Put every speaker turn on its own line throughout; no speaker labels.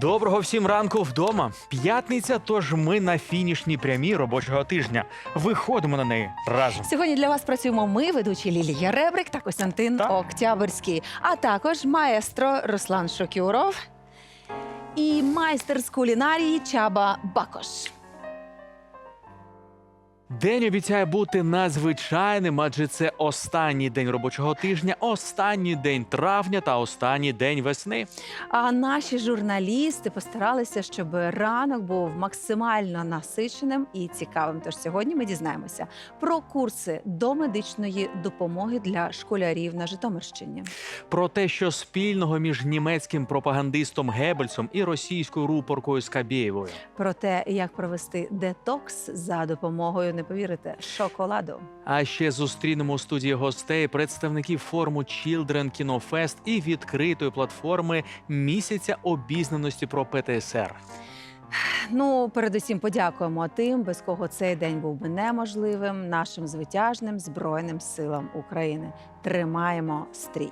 Доброго всім ранку вдома. П'ятниця, тож ми на фінішній прямій робочого тижня. Виходимо на неї разом.
Сьогодні для вас працюємо ми, ведучі Лілія Ребрик та Костянтин
Так.
Октябрьський, а також маестро Руслан Шокюров і майстер з кулінарії Чаба Бакош.
День обіцяє бути надзвичайним, адже це останній день робочого тижня, останній день травня та останній день весни.
А наші журналісти постаралися, щоб ранок був максимально насиченим і цікавим. Тож сьогодні ми дізнаємося про курси до медичної допомоги для школярів на Житомирщині.
Про те, що спільного між німецьким пропагандистом Геббельсом і російською рупоркою Скабєєвою.
Про те, як провести детокс за допомогою, не повірите, шоколаду.
А ще зустрінемо у студії гостей представників форуму Children Кінофест і відкритої платформи місяця обізнаності про ПТСР.
Ну, передусім подякуємо тим, без кого цей день був би неможливим, нашим звитяжним збройним силам України. Тримаємо стрій.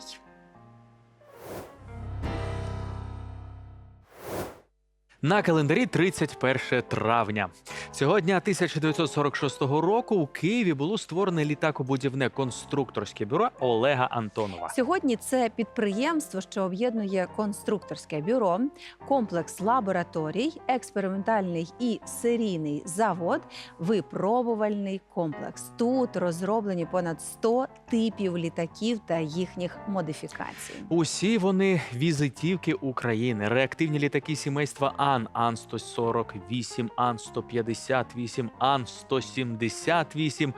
На календарі 31 травня. Цього дня 1946 року у Києві було створене літакобудівне конструкторське бюро Олега Антонова.
Сьогодні це підприємство, що об'єднує конструкторське бюро, комплекс лабораторій, експериментальний і серійний завод, випробувальний комплекс. Тут розроблені понад 100 типів літаків та їхніх модифікацій.
Усі вони візитівки України, реактивні літаки сімейства Ан, Ан-148, Ан-158, Ан-178,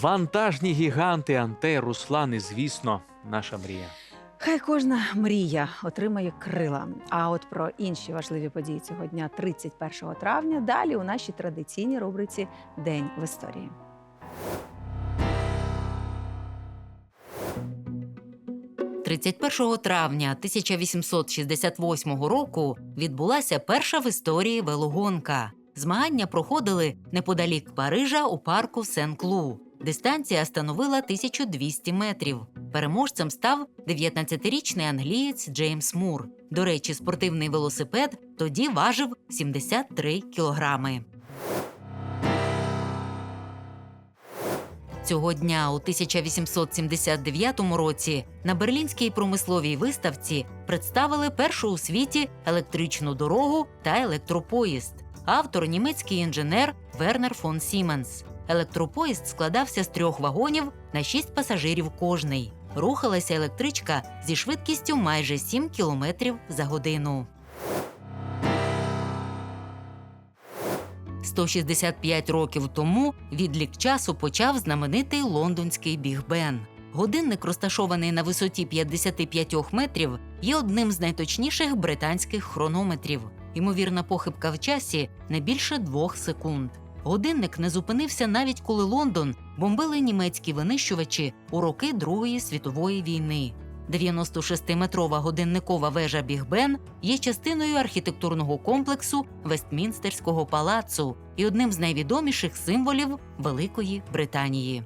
вантажні гіганти Анте, Руслан і, звісно, наша мрія.
Хай кожна мрія отримає крила. А от про інші важливі події цього дня, 31 травня, далі у нашій традиційній рубриці День в історії.
– 31 травня 1868 року відбулася перша в історії велогонка. Змагання проходили неподалік Парижа у парку Сен-Клу. Дистанція становила 1200 метрів. Переможцем став 19-річний англієць Джеймс Мур. До речі, спортивний велосипед тоді важив 73 кілограми. Цього дня у 1879 році на Берлінській промисловій виставці представили першу у світі електричну дорогу та електропоїзд. Автор німецький інженер Вернер фон Сіменс. Електропоїзд складався з трьох вагонів на шість пасажирів кожний. Рухалася електричка зі швидкістю майже 7 км за годину. 165 років тому відлік часу почав знаменитий лондонський Біг Бен. Годинник, розташований на висоті 55 метрів, є одним з найточніших британських хронометрів. Ймовірна похибка в часі не більше двох секунд. Годинник не зупинився навіть коли Лондон бомбили німецькі винищувачі у роки Другої світової війни. 96-метрова годинникова вежа Біг Бен є частиною архітектурного комплексу Вестмінстерського палацу і одним з найвідоміших символів Великої Британії.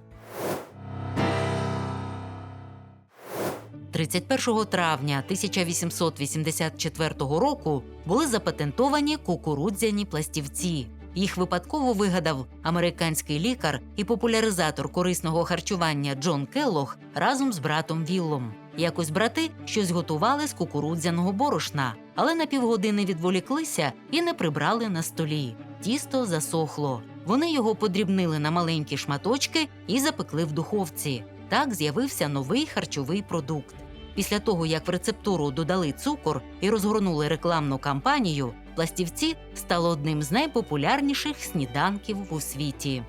31 травня 1884 року були запатентовані кукурудзяні пластівці. Їх випадково вигадав американський лікар і популяризатор корисного харчування Джон Келлог разом з братом Віллом. Якось брати щось готували з кукурудзяного борошна, але на півгодини відволіклися і не прибрали на столі. Тісто засохло. Вони його подрібнили на маленькі шматочки і запекли в духовці. Так з'явився новий харчовий продукт. Після того, як в рецептуру додали цукор і розгорнули рекламну кампанію, пластівці стало одним з найпопулярніших сніданків у світі.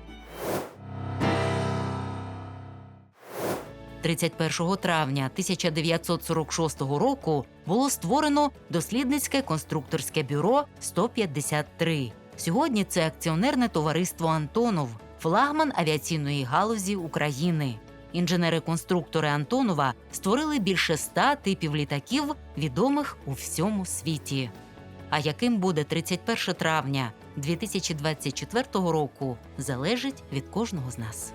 31 травня 1946 року було створено дослідницьке конструкторське бюро 153. Сьогодні це акціонерне товариство Антонов, флагман авіаційної галузі України. Інженери-конструктори Антонова створили більше ста типів літаків, відомих у всьому світі. А яким буде 31 травня 2024 року, залежить від кожного з нас.